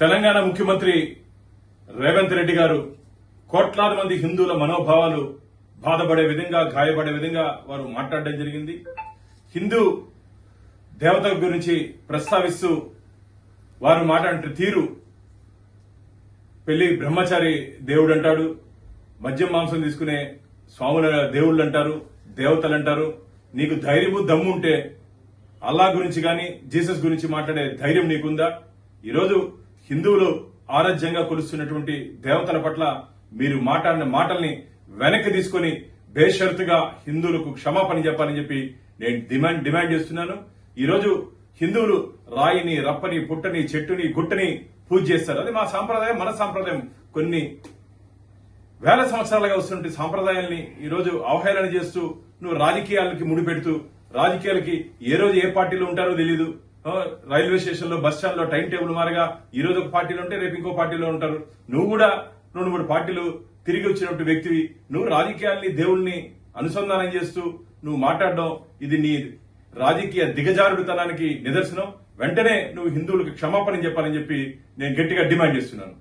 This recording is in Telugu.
తెలంగాణ ముఖ్యమంత్రి రేవంత్ రెడ్డి గారు కోట్లాది మంది హిందువుల మనోభావాలు బాధపడే విధంగా గాయపడే విధంగా వారు మాట్లాడడం జరిగింది. హిందూ దేవత గురించి ప్రస్తావిస్తూ వారు మాట్లాడిన తీరు పెళ్ళి బ్రహ్మచారి దేవుడు అంటాడు మద్యం మాంసం తీసుకునే స్వాముల దేవుళ్ళు అంటారు దేవతలు అంటారు. నీకు ధైర్యము దమ్ము ఉంటే అల్లా గురించి కానీ జీసస్ గురించి మాట్లాడే ధైర్యం నీకుందా? ఈరోజు హిందువులు ఆరాధ్యంగా కొలుస్తున్నటువంటి దేవతల పట్ల మీరు మాట్లాడిన మాటల్ని వెనక్కి తీసుకొని బేషరతుగా హిందువులకు క్షమాపణ చెప్పాలని చెప్పి నేను డిమాండ్ డిమాండ్ చేస్తున్నాను. ఈరోజు హిందువులు రాయిని రప్పని పుట్టని చెట్టుని గుట్టని పూజ చేస్తారు. అది మా సాంప్రదాయం మన సాంప్రదాయం. కొన్ని వేల సంవత్సరాలుగా వస్తున్న సాంప్రదాయాల్ని ఈరోజు అవహేళన చేస్తూ నువ్వు రాజకీయాలకి ముడిపెడుతూ రాజకీయాలకి ఏ రోజు ఏ పార్టీలో ఉంటారో తెలియదు రైల్వే స్టేషన్లో బస్ స్టాండ్లో టైం టేబుల్ మారగా ఈ రోజు ఒక పార్టీలో ఉంటే రేపు ఇంకో పార్టీలో ఉంటారు. నువ్వు కూడా రెండు మూడు పార్టీలు తిరిగి వచ్చినట్టు వ్యక్తివి. నువ్వు రాజకీయాల్ని దేవుణ్ణి అనుసంధానం చేస్తూ నువ్వు మాట్లాడడం ఇది నీ రాజకీయ దిగజారుడుతనానికి నిదర్శనం. వెంటనే నువ్వు హిందువులకు క్షమాపణ చెప్పాలని చెప్పి నేను గట్టిగా డిమాండ్ చేస్తున్నాను.